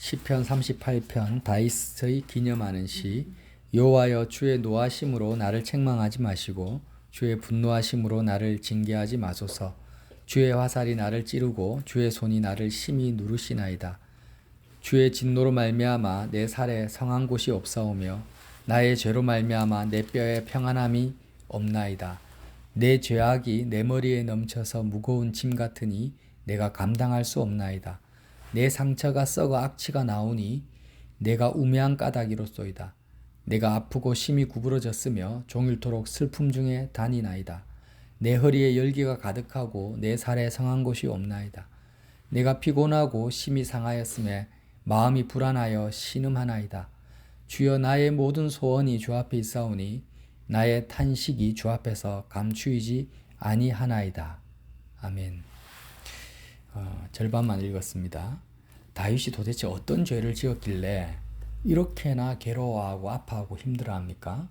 시편 38편 다윗의 기념하는 시 여호와여 주의 노하심으로 나를 책망하지 마시고 주의 분노하심으로 나를 징계하지 마소서. 주의 화살이 나를 찌르고 주의 손이 나를 심히 누르시나이다. 주의 진노로 말미암아 내 살에 성한 곳이 없사오며 나의 죄로 말미암아 내 뼈에 평안함이 없나이다. 내 죄악이 내 머리에 넘쳐서 무거운 짐 같으니 내가 감당할 수 없나이다 내 상처가 썩어 악취가 나오니 내가 우매한 까닭이로소이다. 내가 아프고 심히 구부러졌으며 종일토록 슬픔 중에 다니나이다. 내 허리에 열기가 가득하고 내 살에 성한 곳이 없나이다. 내가 피곤하고 심히 상하였음에 마음이 불안하여 신음하나이다. 주여 나의 모든 소원이 주 앞에 있사오니 나의 탄식이 주 앞에서 감추이지 아니하나이다. 아멘. 어, 절반만 읽었습니다. 다윗이 도대체 어떤 죄를 지었길래 이렇게나 괴로워하고 아파하고 힘들어합니까?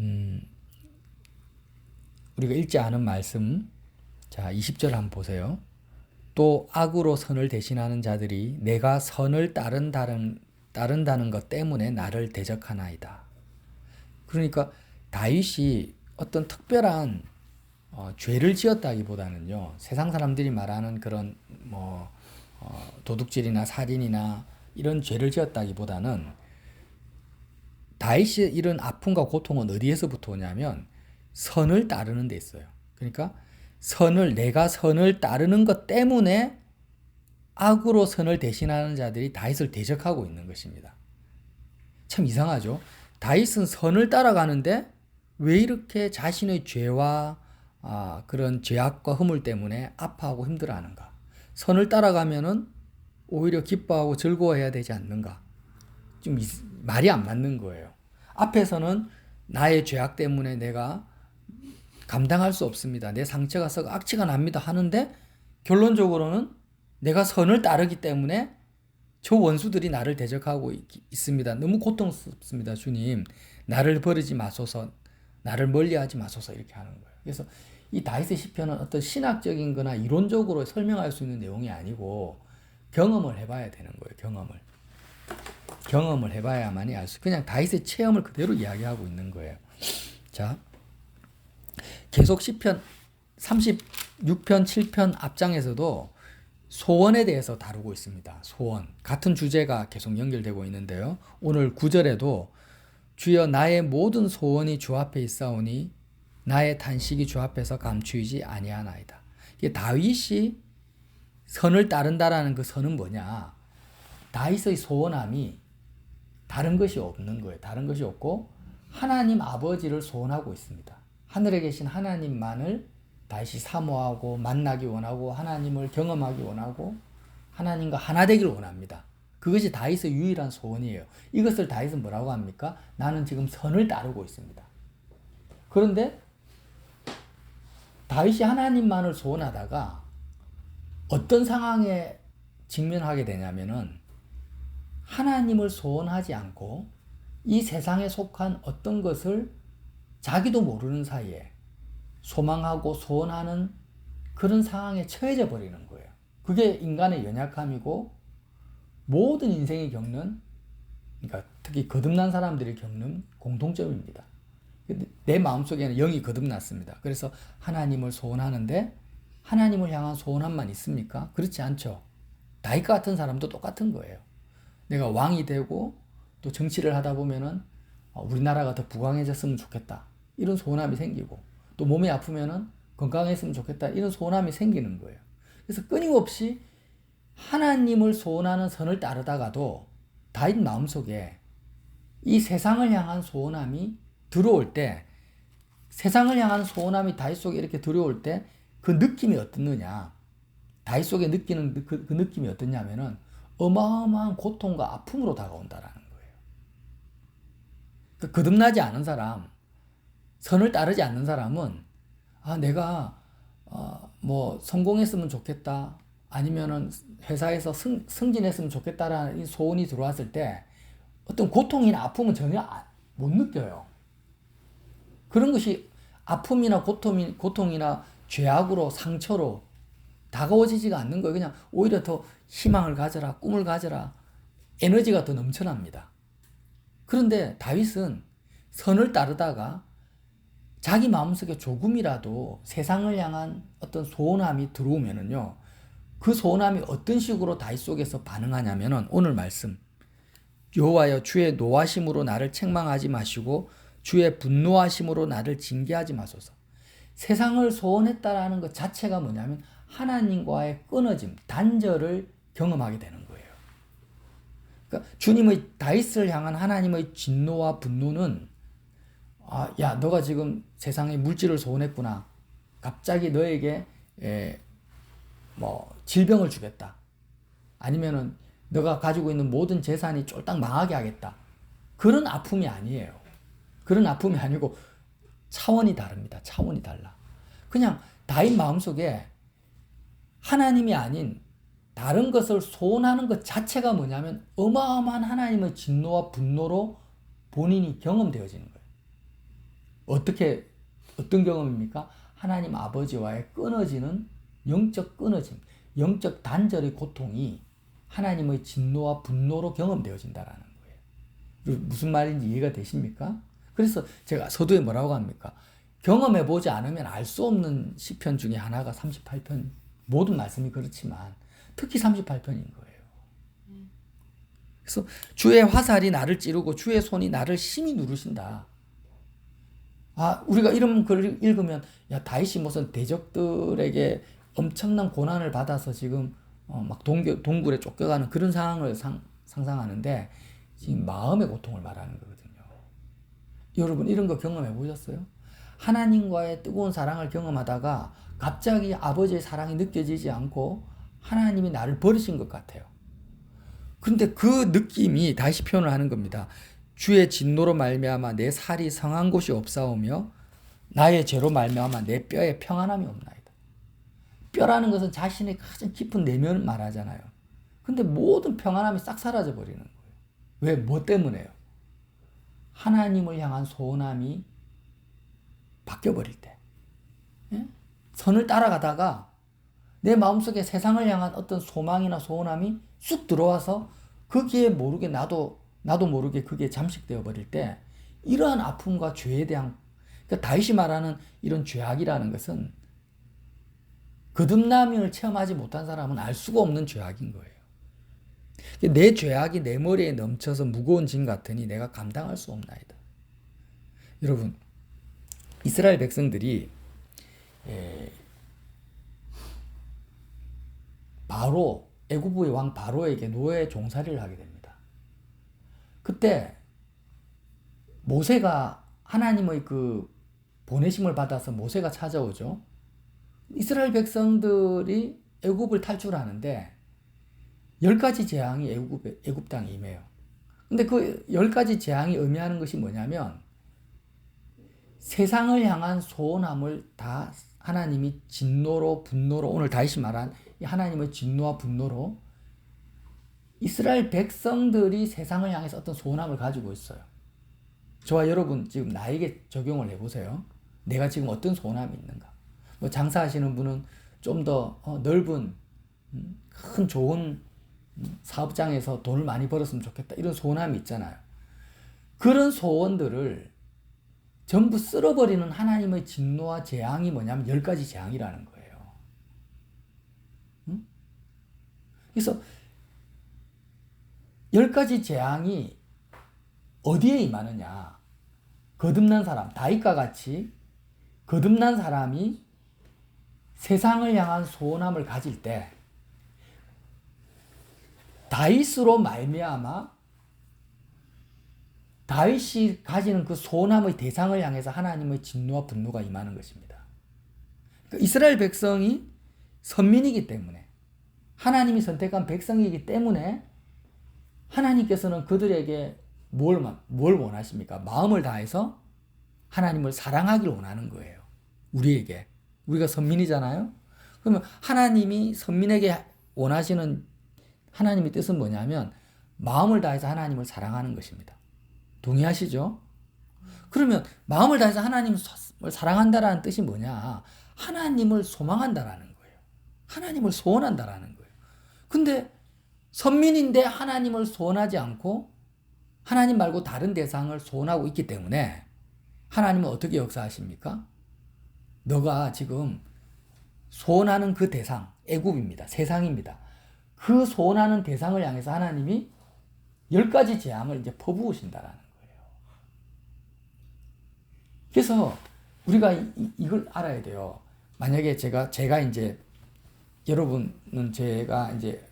음, 우리가 읽지 않은 말씀, 자 20절 한번 보세요. 또 악으로 선을 대신하는 자들이 내가 선을 따른다는 따른다는 것 때문에 나를 대적하나이다. 그러니까 다윗이 어떤 특별한 어, 죄를 지었다기보다는요 세상 사람들이 말하는 그런 뭐 어, 도둑질이나 살인이나 이런 죄를 지었다기보다는 다윗이 이런 아픔과 고통은 어디에서부터 오냐면 선을 따르는 데 있어요. 그러니까 선을 내가 선을 따르는 것 때문에 악으로 선을 대신하는 자들이 다윗을 대적하고 있는 것입니다. 참 이상하죠. 다윗은 선을 따라가는데 왜 이렇게 자신의 죄와 아, 그런 죄악과 허물 때문에 아파하고 힘들어하는가? 선을 따라가면은 오히려 기뻐하고 즐거워해야 되지 않는가? 좀 말이 안 맞는 거예요. 앞에서는 나의 죄악 때문에 내가 감당할 수 없습니다. 내 상처가 썩어 악취가 납니다. 하는데 결론적으로는 내가 선을 따르기 때문에 저 원수들이 나를 대적하고 있, 습니다 너무 고통스럽습니다. 주님. 나를 버리지 마소서. 나를 멀리 하지 마소서. 이렇게 하는 거예요. 그래서 이 다윗의 시편은 어떤 신학적인 거나 이론적으로 설명할 수 있는 내용이 아니고 경험을 해봐야 되는 거예요. 경험을. 경험을 해봐야만이 알 수. 그냥 다윗의 체험을 그대로 이야기하고 있는 거예요. 자, 계속 시편 36편, 7편 앞장에서도 소원에 대해서 다루고 있습니다. 소원. 같은 주제가 계속 연결되고 있는데요. 오늘 9절에도 주여 나의 모든 소원이 주 앞에 있사오니 나의 탄식이 주 앞에서 감추이지 아니하나이다. 이게 다윗이 선을 따른다라는 그 선은 뭐냐? 다윗의 소원함이 다른 것이 없는 거예요. 다른 것이 없고 하나님 아버지를 소원하고 있습니다. 하늘에 계신 하나님만을 다윗이 사모하고 만나기 원하고 하나님을 경험하기 원하고 하나님과 하나 되기를 원합니다. 그것이 다윗의 유일한 소원이에요. 이것을 다윗은 뭐라고 합니까? 나는 지금 선을 따르고 있습니다. 그런데 다윗이 하나님만을 소원하다가 어떤 상황에 직면하게 되냐면은 하나님을 소원하지 않고 이 세상에 속한 어떤 것을 자기도 모르는 사이에 소망하고 소원하는 그런 상황에 처해져 버리는 거예요. 그게 인간의 연약함이고 모든 인생이 겪는 그러니까 특히 거듭난 사람들이 겪는 공통점입니다. 내 마음속에는 영이 거듭났습니다. 그래서 하나님을 소원하는데 하나님을 향한 소원함만 있습니까? 그렇지 않죠. 다윗 같은 사람도 똑같은 거예요. 내가 왕이 되고 또 정치를 하다 보면은 어, 우리나라가 더 부강해졌으면 좋겠다. 이런 소원함이 생기고 또 몸이 아프면은 건강했으면 좋겠다. 이런 소원함이 생기는 거예요. 그래서 끊임없이 하나님을 소원하는 선을 따르다가도 다윗 마음속에 이 세상을 향한 소원함이 들어올 때 세상을 향한 소원함이 다윗 속에 이렇게 들어올 때 그 느낌이 어떻느냐 다윗 속에 느끼는 그, 그 느낌이 어떻냐면은 어마어마한 고통과 아픔으로 다가온다라는 거예요. 그 거듭나지 않은 사람, 선을 따르지 않는 사람은 아 내가 어, 뭐 성공했으면 좋겠다, 아니면은 회사에서 승, 승진했으면 좋겠다라는 소원이 들어왔을 때 어떤 고통이나 아픔은 전혀 못 느껴요. 그런 것이 아픔이나 고통이, 고통이나 죄악으로 상처로 다가오지가 않는 거예요. 그냥 오히려 더 희망을 가져라, 꿈을 가져라, 에너지가 더 넘쳐납니다. 그런데 다윗은 선을 따르다가 자기 마음속에 조금이라도 세상을 향한 어떤 소원함이 들어오면은요, 그 소원함이 어떤 식으로 다윗 속에서 반응하냐면은 오늘 말씀 여호와여 주의 노하심으로 나를 책망하지 마시고 주의 분노하심으로 나를 징계하지 마소서. 세상을 소원했다라는 것 자체가 뭐냐면 하나님과의 끊어짐, 단절을 경험하게 되는 거예요. 그러니까 주님의 다윗을 향한 하나님의 진노와 분노는 아, 야, 너가 지금 세상에 물질을 소원했구나. 갑자기 너에게 에, 뭐 질병을 주겠다. 아니면은 너가 가지고 있는 모든 재산이 쫄딱 망하게 하겠다. 그런 아픔이 아니에요. 그런 아픔이 아니고 차원이 다릅니다. 차원이 달라. 그냥 다인 마음속에 하나님이 아닌 다른 것을 소원하는 것 자체가 뭐냐면 어마어마한 하나님의 진노와 분노로 본인이 경험되어지는 거예요. 어떻게 어떤 경험입니까? 하나님 아버지와의 끊어지는 영적 끊어짐, 영적 단절의 고통이 하나님의 진노와 분노로 경험되어진다라는 거예요. 무슨 말인지 이해가 되십니까? 그래서 제가 서두에 뭐라고 합니까? 경험해 보지 않으면 알 수 없는 시편 중에 하나가 38편 모든 말씀이 그렇지만 특히 38편인 거예요. 그래서 주의 화살이 나를 찌르고 주의 손이 나를 심히 누르신다. 아, 우리가 이런 글을 읽으면 야, 다윗이 무슨 대적들에게 엄청난 고난을 받아서 지금 어, 막 동굴, 동굴에 쫓겨가는 그런 상황을 상, 상상하는데 지금 마음의 고통을 말하는 거거든요. 여러분 이런 거 경험해 보셨어요? 하나님과의 뜨거운 사랑을 경험하다가 갑자기 아버지의 사랑이 느껴지지 않고 하나님이 나를 버리신 것 같아요. 근데 그 느낌이 다시 표현을 하는 겁니다. 주의 진노로 말미암아 내 살이 성한 곳이 없사오며 나의 죄로 말미암아 내 뼈에 평안함이 없나이다. 뼈라는 것은 자신의 가장 깊은 내면을 말하잖아요. 근데 모든 평안함이 싹 사라져 버리는 거예요. 왜? 뭐 때문에요? 하나님을 향한 소원함이 바뀌어 버릴 때. 예? 선을 따라가다가 내 마음속에 세상을 향한 어떤 소망이나 소원함이 쑥 들어와서 거기에 모르게 나도 나도 모르게 그게 잠식되어 버릴 때 이러한 아픔과 죄에 대한 그러니까 다윗이 말하는 이런 죄악이라는 것은 거듭남을 체험하지 못한 사람은 알 수가 없는 죄악인 거예요. 내 죄악이 내 머리에 넘쳐서 무거운 짐 같으니 내가 감당할 수 없나이다. 여러분, 이스라엘 백성들이 예, 바로 애굽의 왕 바로에게 노예 종살이를 하게 됩니다. 그때 모세가 하나님의 그 보내심을 받아서 모세가 찾아오죠. 이스라엘 백성들이 애굽을 탈출하는데 열 가지 재앙이 애굽 애굽 땅에 임해요. 근데 그열 가지 재앙이 의미하는 것이 뭐냐면 세상을 향한 소원함을 다 하나님이 진노로 분노로 오늘 다시 말한 하나님의 진노와 분노로 이스라엘 백성들이 세상을 향해서 어떤 소원함을 가지고 있어요. 저와 여러분 지금 나에게 적용을 해보세요. 내가 지금 어떤 소원함이 있는가? 뭐 장사하시는 분은 좀더 어, 넓은 음, 큰 좋은 음, 사업장에서 돈을 많이 벌었으면 좋겠다 이런 소원함이 있잖아요. 그런 소원들을 전부 쓸어버리는 하나님의 진노와 재앙이 뭐냐면 열 가지 재앙이라는 거예요. 응? 그래서 열 가지 재앙이 어디에 임하느냐? 거듭난 사람, 다윗과 같이 거듭난 사람이 세상을 향한 소원함을 가질 때 다윗으로 말미암아 다윗이 가지는 그 소원함의 대상을 향해서 하나님의 진노와 분노가 임하는 것입니다. 그러니까 이스라엘 백성이 선민이기 때문에 하나님이 선택한 백성이기 때문에 하나님께서는 그들에게 뭘, 뭘 원하십니까? 마음을 다해서 하나님을 사랑하기를 원하는 거예요. 우리에게. 우리가 선민이잖아요? 그러면 하나님이 선민에게 원하시는 하나님의 뜻은 뭐냐면 마음을 다해서 하나님을 사랑하는 것입니다. 동의하시죠? 그러면 마음을 다해서 하나님을 사랑한다라는 뜻이 뭐냐? 하나님을 소망한다라는 거예요. 하나님을 소원한다라는 거예요. 근데 선민인데 하나님을 소원하지 않고 하나님 말고 다른 대상을 소원하고 있기 때문에 하나님은 어떻게 역사하십니까? 너가 지금 소원하는 그 대상, 애굽입니다. 세상입니다. 그 소원하는 대상을 향해서 하나님이 열 가지 재앙을 이제 퍼부으신다라는 거예요. 그래서 우리가 이, 이걸 알아야 돼요. 만약에 제가 제가 이제 여러분은 제가 이제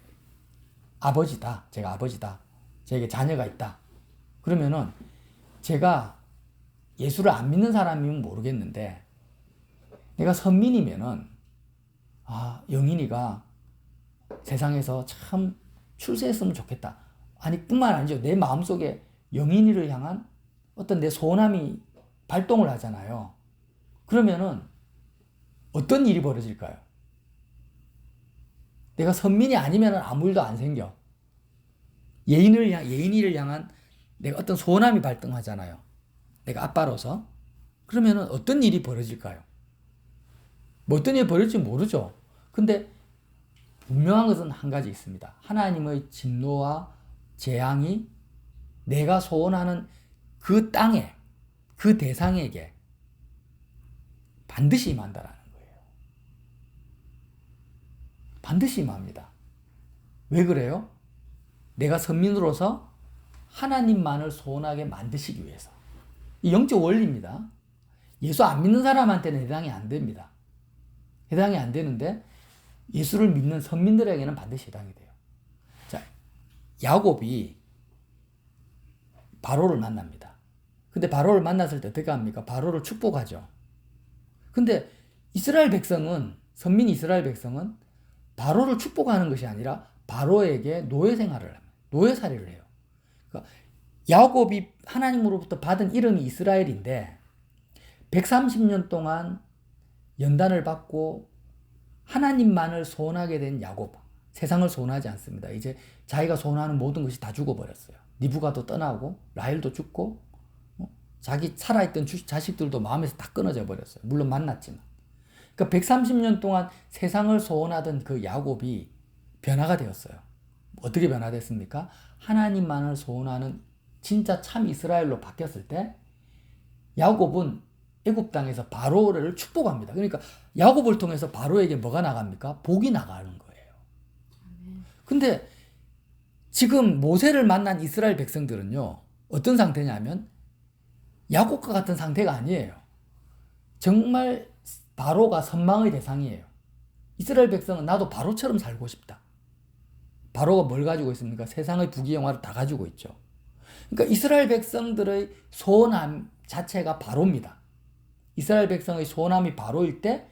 아버지다. 제가 아버지다. 제게 자녀가 있다. 그러면은 제가 예수를 안 믿는 사람이면 모르겠는데 내가 선민이면은 아 영인이가 세상에서 참 출세했으면 좋겠다. 아니 뿐만 아니죠. 내 마음속에 영인이를 향한 어떤 내 소원함이 발동을 하잖아요. 그러면은 어떤 일이 벌어질까요? 내가 선민이 아니면 아무 일도 안 생겨. 예인을 향, 예인이를 향한 내가 어떤 소원함이 발동하잖아요. 내가 아빠로서. 그러면은 어떤 일이 벌어질까요? 뭐 어떤 일이 벌어질지 모르죠. 근데 분명한 것은 한 가지 있습니다. 하나님의 진노와 재앙이 내가 소원하는 그 땅에, 그 대상에게 반드시 임한다라는 거예요. 반드시 임합니다. 왜 그래요? 내가 선민으로서 하나님만을 소원하게 만드시기 위해서. 이 영적 원리입니다. 예수 안 믿는 사람한테는 해당이 안 됩니다. 해당이 안 되는데 예수를 믿는 선민들에게는 반드시 해당이 돼요. 자, 야곱이 바로를 만납니다. 근데 바로를 만났을 때 어떻게 합니까? 바로를 축복하죠. 근데 이스라엘 백성은 선민 이스라엘 백성은 바로를 축복하는 것이 아니라 바로에게 노예 생활을 합니다. 노예 살이를 해요. 그러니까 야곱이 하나님으로부터 받은 이름이 이스라엘인데 130년 동안 연단을 받고 하나님만을 소원하게 된 야곱. 세상을 소원하지 않습니다. 이제 자기가 소원하는 모든 것이 다 죽어버렸어요. 니부가도 떠나고 라헬도 죽고 어? 자기 살아있던 자식들도 마음에서 다 끊어져 버렸어요. 물론 만났지만. 그러니까 130년 동안 세상을 소원하던 그 야곱이 변화가 되었어요. 어떻게 변화됐습니까? 하나님만을 소원하는 진짜 참 이스라엘로 바뀌었을 때 야곱은 애굽 땅에서 바로를 축복합니다. 그러니까 야곱을 통해서 바로에게 뭐가 나갑니까? 복이 나가는 거예요. 근데 지금 모세를 만난 이스라엘 백성들은요. 어떤 상태냐면 야곱과 같은 상태가 아니에요. 정말 바로가 선망의 대상이에요. 이스라엘 백성은 나도 바로처럼 살고 싶다. 바로가 뭘 가지고 있습니까? 세상의 부귀영화를 다 가지고 있죠. 그러니까 이스라엘 백성들의 소원함 자체가 바로입니다. 이스라엘 백성의 소원함이 바로일 때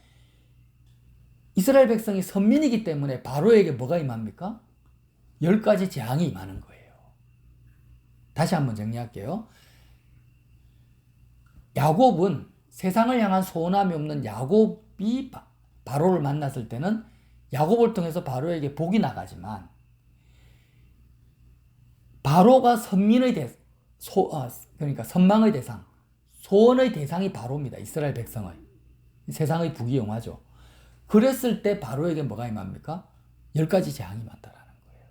이스라엘 백성이 선민이기 때문에 바로에게 뭐가 임합니까? 열 가지 재앙이 임하는 거예요. 다시 한번 정리할게요. 야곱은 세상을 향한 소원함이 없는 야곱이 바로를 만났을 때는 야곱을 통해서 바로에게 복이 나가지만 바로가 선민의 대, 소, 어, 그러니까 선망의 대상, 소원의 대상이 바로입니다. 이스라엘 백성의. 세상의 부귀영화죠. 그랬을 때 바로에게 뭐가 임합니까? 열 가지 재앙이 많다라는 거예요.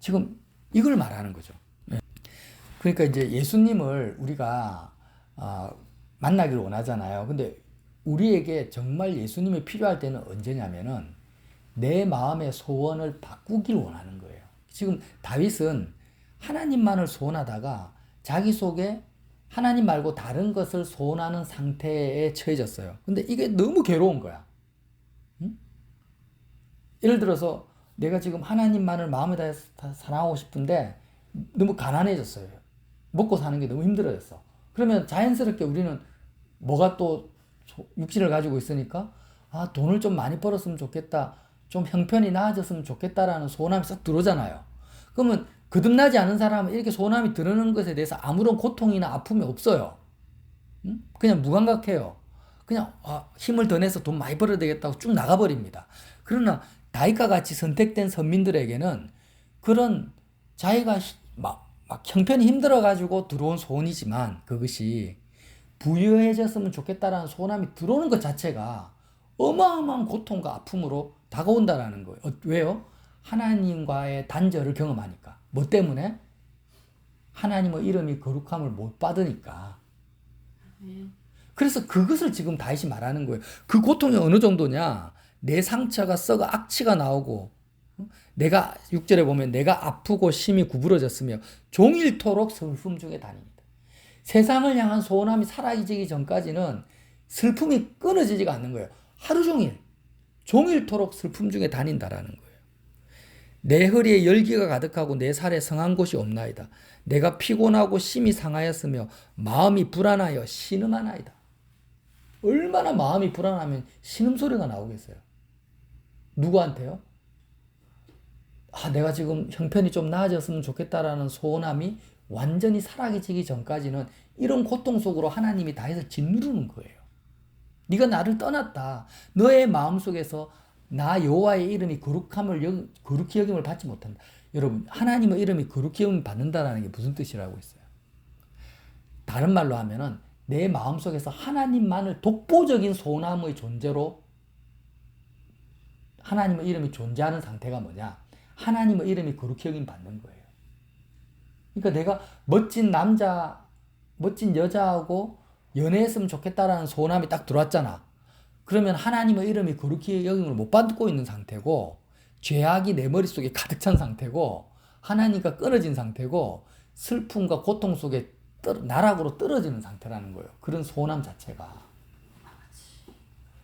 지금 이걸 말하는 거죠. 네. 그러니까 이제 예수님을 우리가 어, 만나기를 원하잖아요. 근데 우리에게 정말 예수님이 필요할 때는 언제냐면은 내 마음의 소원을 바꾸길 원하는 거예요. 지금 다윗은 하나님만을 소원하다가 자기 속에 하나님 말고 다른 것을 소원하는 상태에 처해졌어요. 근데 이게 너무 괴로운 거야. 응? 예를 들어서 내가 지금 하나님만을 마음에 다해서 사랑하고 싶은데 너무 가난해졌어요. 먹고 사는 게 너무 힘들어졌어. 그러면 자연스럽게 우리는 뭐가 또 육신을 가지고 있으니까 아 돈을 좀 많이 벌었으면 좋겠다. 좀 형편이 나아졌으면 좋겠다라는 소원함이 싹 들어오잖아요. 그러면 거듭나지 않은 사람은 이렇게 소원함이 드러나는 것에 대해서 아무런 고통이나 아픔이 없어요. 응? 그냥 무감각해요. 그냥 아, 힘을 더 내서 돈 많이 벌어야 되겠다고 쭉 나가버립니다. 그러나 다윗과 같이 선택된 선민들에게는 그런 자기가 막, 막 형편이 힘들어가지고 들어온 소원이지만 그것이 부유해졌으면 좋겠다라는 소원함이 들어오는 것 자체가 어마어마한 고통과 아픔으로 다가온다라는 거예요. 어, 왜요? 하나님과의 단절을 경험하니까. 뭐 때문에? 하나님의 이름이 거룩함을 못 받으니까. 그래서 그것을 지금 다시 말하는 거예요. 그 고통이 어느 정도냐? 내 상처가 썩어 악취가 나오고 어? 내가 6절에 보면 내가 아프고 심히 구부러졌으며 종일토록 슬픔 중에 다닙니다. 세상을 향한 소원함이 사라지기 전까지는 슬픔이 끊어지지가 않는 거예요. 하루 종일 종일토록 슬픔 중에 다닌다라는 거예요. 내 허리에 열기가 가득하고 내 살에 성한 곳이 없나이다. 내가 피곤하고 심히 상하였으며 마음이 불안하여 신음하나이다. 얼마나 마음이 불안하면 신음 소리가 나오겠어요. 누구한테요? 아, 내가 지금 형편이 좀 나아졌으면 좋겠다라는 소원함이 완전히 사라지기 전까지는 이런 고통 속으로 하나님이 다 해서 짓누르는 거예요. 네가 나를 떠났다. 너의 마음속에서 나 여호와의 이름이 거룩함을 여, 거룩히 여김을 받지 못한다. 여러분, 하나님의 이름이 거룩히 여김을 받는다라는 게 무슨 뜻이라고 했어요? 다른 말로 하면은 내 마음속에서 하나님만을 독보적인 소원함의 존재로 하나님의 이름이 존재하는 상태가 뭐냐? 하나님의 이름이 거룩히 여김 받는 거예요. 그러니까 내가 멋진 남자, 멋진 여자하고 연애했으면 좋겠다라는 소원함이 딱 들어왔잖아. 그러면 하나님의 이름이 거룩히 여김을 못 받고 있는 상태고 죄악이 내 머릿속에 가득 찬 상태고 하나님과 끊어진 상태고 슬픔과 고통 속에 나락으로 떨어지는 상태라는 거예요. 그런 소원함 자체가.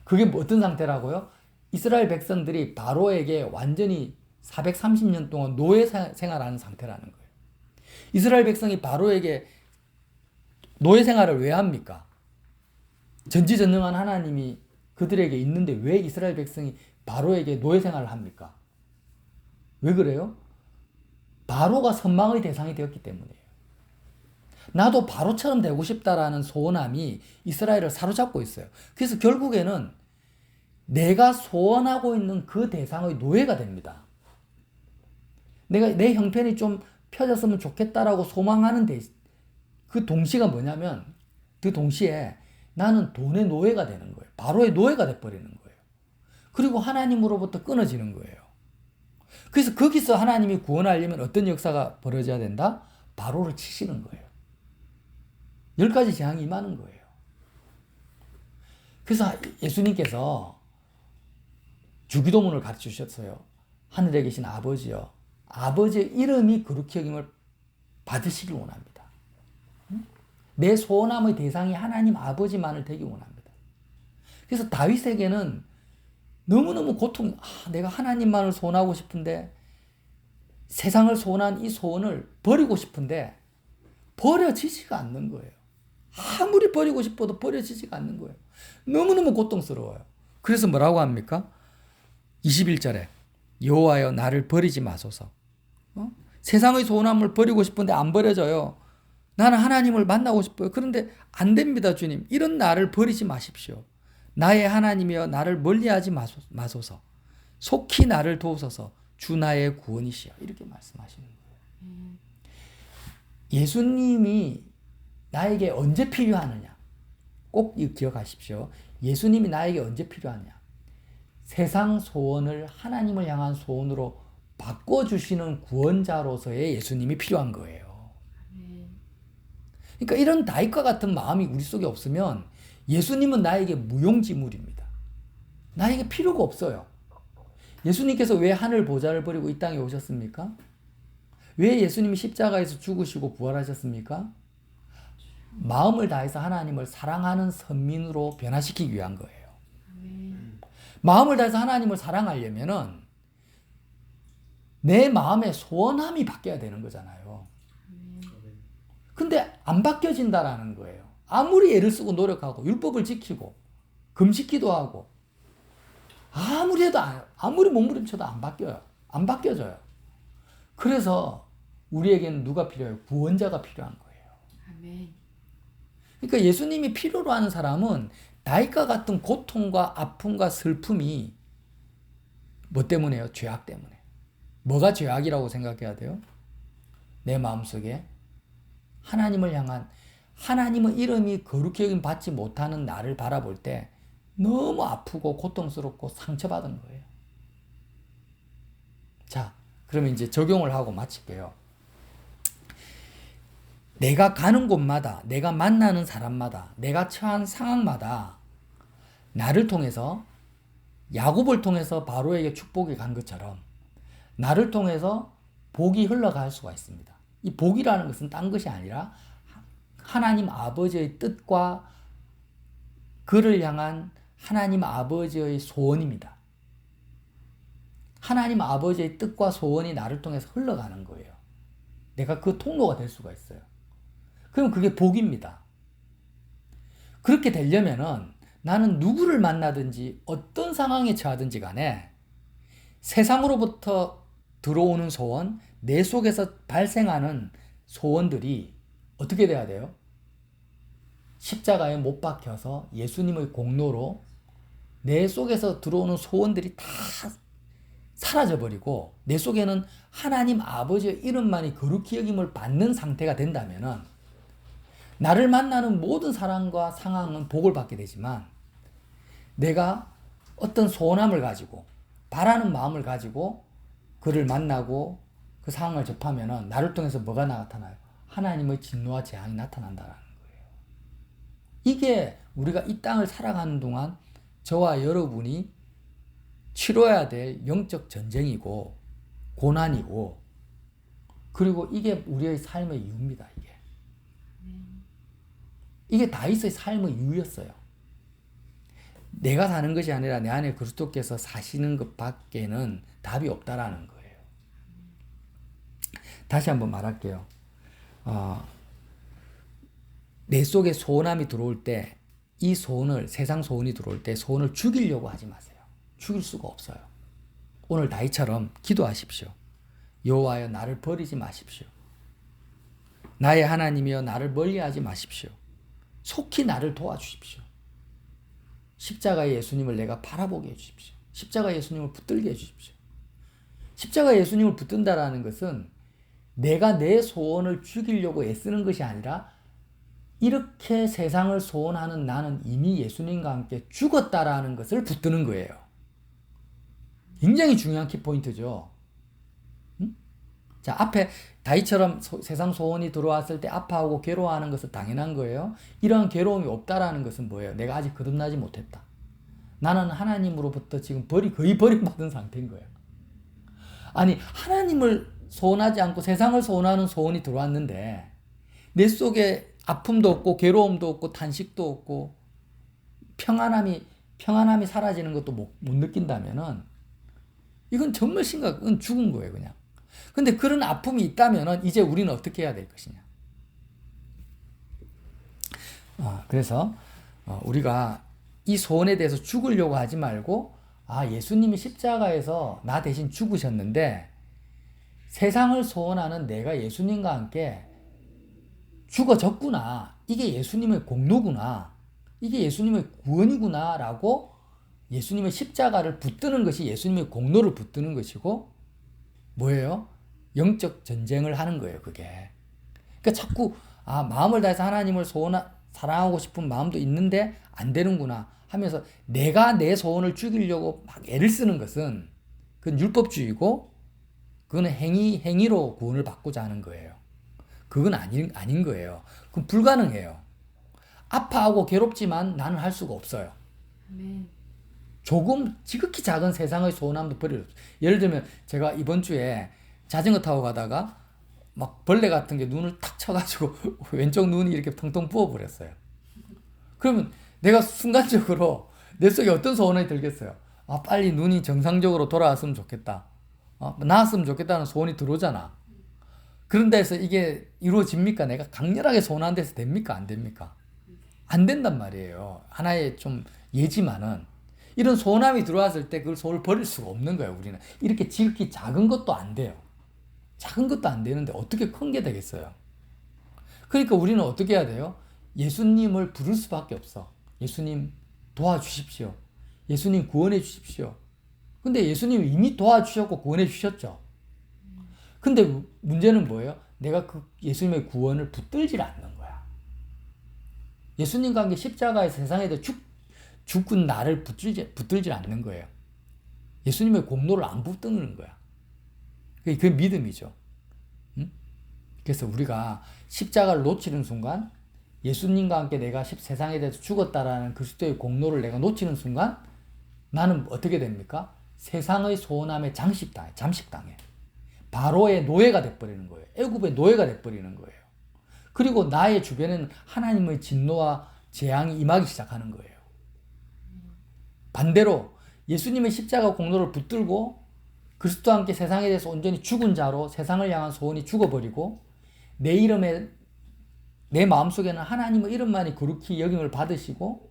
그게 뭐 어떤 상태라고요? 이스라엘 백성들이 바로에게 완전히 430년 동안 노예 생활하는 상태라는 거예요. 이스라엘 백성이 바로에게 노예 생활을 왜 합니까? 전지전능한 하나님이 그들에게 있는데 왜 이스라엘 백성이 바로에게 노예 생활을 합니까? 왜 그래요? 바로가 선망의 대상이 되었기 때문이에요. 나도 바로처럼 되고 싶다라는 소원함이 이스라엘을 사로잡고 있어요. 그래서 결국에는 내가 소원하고 있는 그 대상의 노예가 됩니다. 내가 내 형편이 좀 펴졌으면 좋겠다라고 소망하는 데, 그 동시가 뭐냐면 그 동시에 나는 돈의 노예가 되는 거예요. 바로의 노예가 돼버리는 거예요. 그리고 하나님으로부터 끊어지는 거예요. 그래서 거기서 하나님이 구원하려면 어떤 역사가 벌어져야 된다? 바로를 치시는 거예요. 열 가지 재앙이 임하는 거예요. 그래서 예수님께서 주기도문을 가르쳐 주셨어요. 하늘에 계신 아버지여, 아버지의 이름이 거룩히 여김을 받으시길 원합니다. 내 소원함의 대상이 하나님 아버지만을 되기 원합니다. 그래서 다윗에게는 너무너무 고통, 아, 내가 하나님만을 소원하고 싶은데 세상을 소원한 이 소원을 버리고 싶은데 버려지지가 않는 거예요. 아무리 버리고 싶어도 버려지지가 않는 거예요. 너무너무 고통스러워요. 그래서 뭐라고 합니까? 21절에 여호와여 나를 버리지 마소서. 어? 세상의 소원함을 버리고 싶은데 안 버려져요. 나는 하나님을 만나고 싶어요. 그런데 안 됩니다, 주님. 이런 나를 버리지 마십시오. 나의 하나님이여 나를 멀리하지 마소서. 속히 나를 도우소서. 주 나의 구원이시여. 이렇게 말씀하시는 거예요. 예수님이 나에게 언제 필요하느냐? 꼭 기억하십시오. 예수님이 나에게 언제 필요하냐? 세상 소원을 하나님을 향한 소원으로 바꿔주시는 구원자로서의 예수님이 필요한 거예요. 그러니까 이런 다윗과 같은 마음이 우리 속에 없으면 예수님은 나에게 무용지물입니다. 나에게 필요가 없어요. 예수님께서 왜 하늘 보좌를 버리고 이 땅에 오셨습니까? 왜 예수님이 십자가에서 죽으시고 부활하셨습니까? 마음을 다해서 하나님을 사랑하는 선민으로 변화시키기 위한 거예요. 마음을 다해서 하나님을 사랑하려면은 내 마음의 소원함이 바뀌어야 되는 거잖아요. 근데 안 바뀌어진다라는 거예요. 아무리 애를 쓰고 노력하고 율법을 지키고 금식기도 하고 아무리 해도 아무리 몸부림쳐도 안 바뀌어요. 안 바뀌어져요. 그래서 우리에게는 누가 필요해요? 구원자가 필요한 거예요. 아멘. 그러니까 예수님이 필요로 하는 사람은 나이가 같은 고통과 아픔과 슬픔이 뭐 때문에요? 죄악 때문에. 뭐가 죄악이라고 생각해야 돼요? 내 마음속에 하나님을 향한 하나님의 이름이 거룩히 여김 받지 못하는 나를 바라볼 때 너무 아프고 고통스럽고 상처받은 거예요. 자, 그러면 이제 적용을 하고 마칠게요. 내가 가는 곳마다, 내가 만나는 사람마다, 내가 처한 상황마다 나를 통해서 야곱을 통해서 바로에게 축복이 간 것처럼 나를 통해서 복이 흘러갈 수가 있습니다. 이 복이라는 것은 딴 것이 아니라 하나님 아버지의 뜻과 그를 향한 하나님 아버지의 소원입니다. 하나님 아버지의 뜻과 소원이 나를 통해서 흘러가는 거예요. 내가 그 통로가 될 수가 있어요. 그럼 그게 복입니다. 그렇게 되려면은 나는 누구를 만나든지 어떤 상황에 처하든지 간에 세상으로부터 들어오는 소원, 내 속에서 발생하는 소원들이 어떻게 돼야 돼요? 십자가에 못 박혀서 예수님의 공로로 내 속에서 들어오는 소원들이 다 사라져 버리고 내 속에는 하나님 아버지의 이름만이 거룩히 여김을 받는 상태가 된다면은 나를 만나는 모든 사람과 상황은 복을 받게 되지만 내가 어떤 소원함을 가지고 바라는 마음을 가지고 그를 만나고 그 상황을 접하면은 나를 통해서 뭐가 나타나요? 하나님의 진노와 재앙이 나타난다라는 거예요. 이게 우리가 이 땅을 살아가는 동안 저와 여러분이 치러야 될 영적 전쟁이고 고난이고 그리고 이게 우리의 삶의 이유입니다. 이게 이게 다윗의 삶의 이유였어요. 내가 사는 것이 아니라 내 안에 그리스도께서 사시는 것밖에는 답이 없다라는 거예요. 다시 한번 말할게요. 어, 내 속에 소원함이 들어올 때 이 소원을 세상 소원이 들어올 때 소원을 죽이려고 하지 마세요. 죽일 수가 없어요. 오늘 다이처럼 기도하십시오. 여호와여 나를 버리지 마십시오. 나의 하나님이여 나를 멀리하지 마십시오. 속히 나를 도와주십시오. 십자가 예수님을 내가 바라보게 해주십시오. 십자가 예수님을 붙들게 해주십시오. 십자가 예수님을 붙든다라는 것은 내가 내 소원을 죽이려고 애쓰는 것이 아니라 이렇게 세상을 소원하는 나는 이미 예수님과 함께 죽었다라는 것을 붙드는 거예요. 굉장히 중요한 키포인트죠. 응? 자, 앞에 다이처럼 소, 세상 소원이 들어왔을 때 아파하고 괴로워하는 것은 당연한 거예요. 이러한 괴로움이 없다라는 것은 뭐예요? 내가 아직 거듭나지 못했다. 나는 하나님으로부터 지금 버리, 거의 버림받은 상태인 거예요. 아니, 하나님을 소원하지 않고 세상을 소원하는 소원이 들어왔는데, 내 속에 아픔도 없고 괴로움도 없고 탄식도 없고 평안함이 평안함이 사라지는 것도 못, 못 느낀다면은 이건 정말 심각한 죽은 거예요, 그냥. 근데 그런 아픔이 있다면은 이제 우리는 어떻게 해야 될 것이냐? 어, 그래서 어, 우리가 이 소원에 대해서 죽으려고 하지 말고 아 예수님이 십자가에서 나 대신 죽으셨는데 세상을 소원하는 내가 예수님과 함께 죽어졌구나. 이게 예수님의 공로구나. 이게 예수님의 구원이구나 라고 예수님의 십자가를 붙드는 것이 예수님의 공로를 붙드는 것이고 뭐예요? 영적 전쟁을 하는 거예요, 그게. 그러니까 자꾸 아, 마음을 다해서 하나님을 소원 사랑하고 싶은 마음도 있는데 안 되는구나 하면서 내가 내 소원을 죽이려고 막 애를 쓰는 것은 그건 율법주의고 그거는 행위 행위로 구원을 받고자 하는 거예요. 그건 아닌, 아닌 거예요. 그건 불가능해요. 아파하고 괴롭지만 나는 할 수가 없어요. 네. 조금 지극히 작은 세상의 소원함도 버릴 수 예를 들면 제가 이번 주에 자전거 타고 가다가 막 벌레 같은 게 눈을 탁 쳐가지고 왼쪽 눈이 이렇게 텅텅 부어버렸어요. 그러면 내가 순간적으로 내 속에 어떤 소원이 들겠어요? 아, 빨리 눈이 정상적으로 돌아왔으면 좋겠다. 어, 나았으면 좋겠다는 소원이 들어오잖아. 그런 데서 이게 이루어집니까? 내가 강렬하게 소원한 데서 됩니까? 안 됩니까? 안 된단 말이에요. 하나의 좀 예지만은 이런 소원함이 들어왔을 때 그걸 소원을 버릴 수가 없는 거예요, 우리는. 이렇게 지극히 작은 것도 안 돼요. 작은 것도 안 되는데 어떻게 큰 게 되겠어요? 그러니까 우리는 어떻게 해야 돼요? 예수님을 부를 수밖에 없어. 예수님 도와주십시오. 예수님 구원해 주십시오. 근데 예수님이 이미 도와주셨고 구원해 주셨죠. 근데 문제는 뭐예요? 내가 그 예수님의 구원을 붙들질 않는 거야. 예수님과 함께 십자가의 세상에 죽, 죽은 나를 붙들지, 붙들지 않는 거예요. 예수님의 공로를 안 붙드는 거야. 그게 그 믿음이죠. 응? 그래서 우리가 십자가를 놓치는 순간 예수님과 함께 내가 세상에 대해서 죽었다라는 그리스도의 공로를 내가 놓치는 순간 나는 어떻게 됩니까? 세상의 소원함에 장식당해, 잠식당해. 바로의 노예가 돼버리는 거예요. 애굽의 노예가 돼버리는 거예요. 그리고 나의 주변에는 하나님의 진노와 재앙이 임하기 시작하는 거예요. 반대로 예수님의 십자가 공로를 붙들고 그리스도와 함께 세상에 대해서 온전히 죽은 자로 세상을 향한 소원이 죽어버리고 내 이름에 내 마음속에는 하나님의 이름만이 거룩히 여김을 받으시고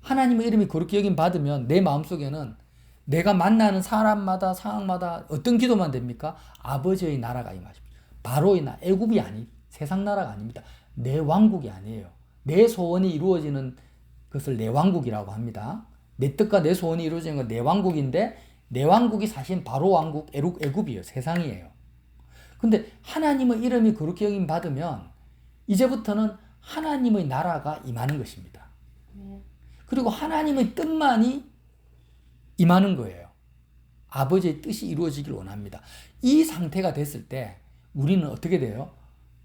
하나님의 이름이 거룩히 여김 받으면 내 마음속에는 내가 만나는 사람마다 상황마다 어떤 기도만 됩니까? 아버지의 나라가 임하십니다. 바로의 나 애굽이 아니 세상 나라가 아닙니다. 내 왕국이 아니에요. 내 소원이 이루어지는 것을 내 왕국이라고 합니다. 내 뜻과 내 소원이 이루어지는 건 내 왕국인데 내 왕국이 사실 바로 왕국 애굽이에요. 세상이에요. 근데 하나님의 이름이 그렇게 여김 받으면 이제부터는 하나님의 나라가 임하는 것입니다. 그리고 하나님의 뜻만이 임하는 거예요. 아버지의 뜻이 이루어지길 원합니다. 이 상태가 됐을 때 우리는 어떻게 돼요?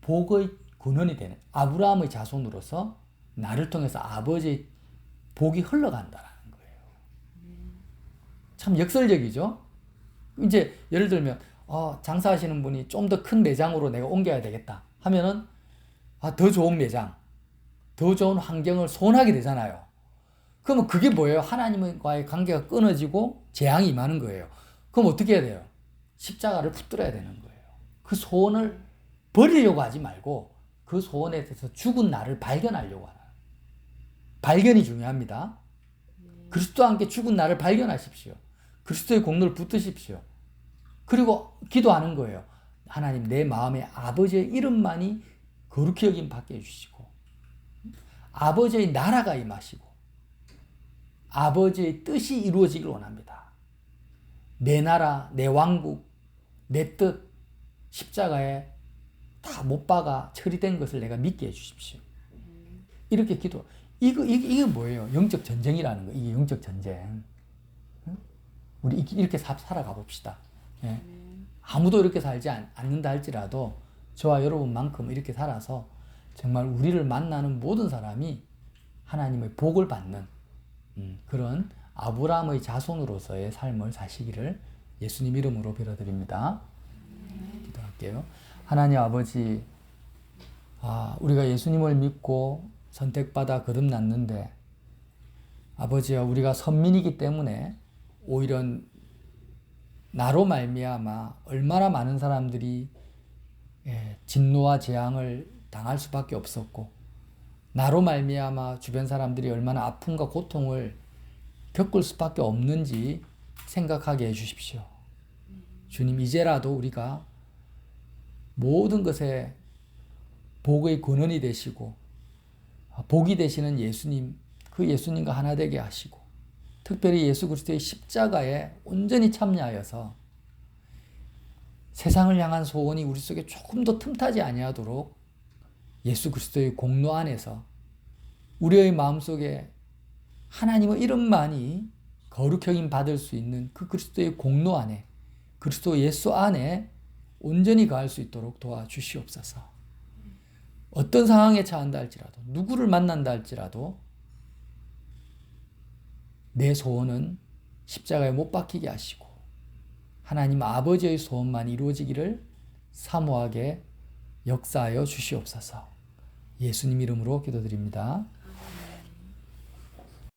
복의 근원이 되는 아브라함의 자손으로서 나를 통해서 아버지의 복이 흘러간다라는 거예요. 참 역설적이죠? 이제 예를 들면 어, 장사하시는 분이 좀 더 큰 매장으로 내가 옮겨야 되겠다 하면은 아, 더 좋은 매장, 더 좋은 환경을 소원하게 되잖아요. 그러면 그게 뭐예요? 하나님과의 관계가 끊어지고 재앙이 임하는 거예요. 그럼 어떻게 해야 돼요? 십자가를 붙들어야 되는 거예요. 그 소원을 버리려고 하지 말고 그 소원에 대해서 죽은 나를 발견하려고 하는. 발견이 중요합니다. 그리스도와 함께 죽은 나를 발견하십시오. 그리스도의 공로를 붙드십시오. 그리고 기도하는 거예요. 하나님 내 마음에 아버지의 이름만이 거룩히 여김 받게 해주시고 아버지의 나라가 임하시고 아버지의 뜻이 이루어지길 원합니다. 내 나라, 내 왕국, 내 뜻 십자가에 다 못 박아 처리된 것을 내가 믿게 해주십시오. 이렇게 기도. 이거 이게, 이게 뭐예요? 영적 전쟁이라는 거. 이게 영적 전쟁. 우리 이렇게 살아가 봅시다. 예. 아무도 이렇게 살지 않 는다 할지라도 저와 여러분만큼 이렇게 살아서 정말 우리를 만나는 모든 사람이 하나님의 복을 받는 음, 그런 아브라함의 자손으로서의 삶을 사시기를 예수님 이름으로 빌어드립니다. 기도할게요. 하나님 아버지, 아, 우리가 예수님을 믿고 선택받아 거듭났는데, 아버지야, 우리가 선민이기 때문에 오히려 나로 말미암아 얼마나 많은 사람들이 예, 진노와 재앙을 당할 수밖에 없었고 나로 말미암아 주변 사람들이 얼마나 아픔과 고통을 겪을 수밖에 없는지 생각하게 해 주십시오. 주님 이제라도 우리가 모든 것에 복의 근원이 되시고 복이 되시는 예수님 그 예수님과 하나 되게 하시고 특별히 예수 그리스도의 십자가에 온전히 참여하여서 세상을 향한 소원이 우리 속에 조금 더 틈타지 아니하도록 예수 그리스도의 공로 안에서 우리의 마음속에 하나님의 이름만이 거룩형임 받을 수 있는 그 그리스도의 공로 안에 그리스도 예수 안에 온전히 가할 수 있도록 도와주시옵소서. 어떤 상황에 처한다 할지라도 누구를 만난다 할지라도 내 소원은 십자가에 못 박히게 하시고 하나님 아버지의 소원만 이루어지기를 사모하게 역사하여 주시옵소서. 예수님 이름으로 기도드립니다.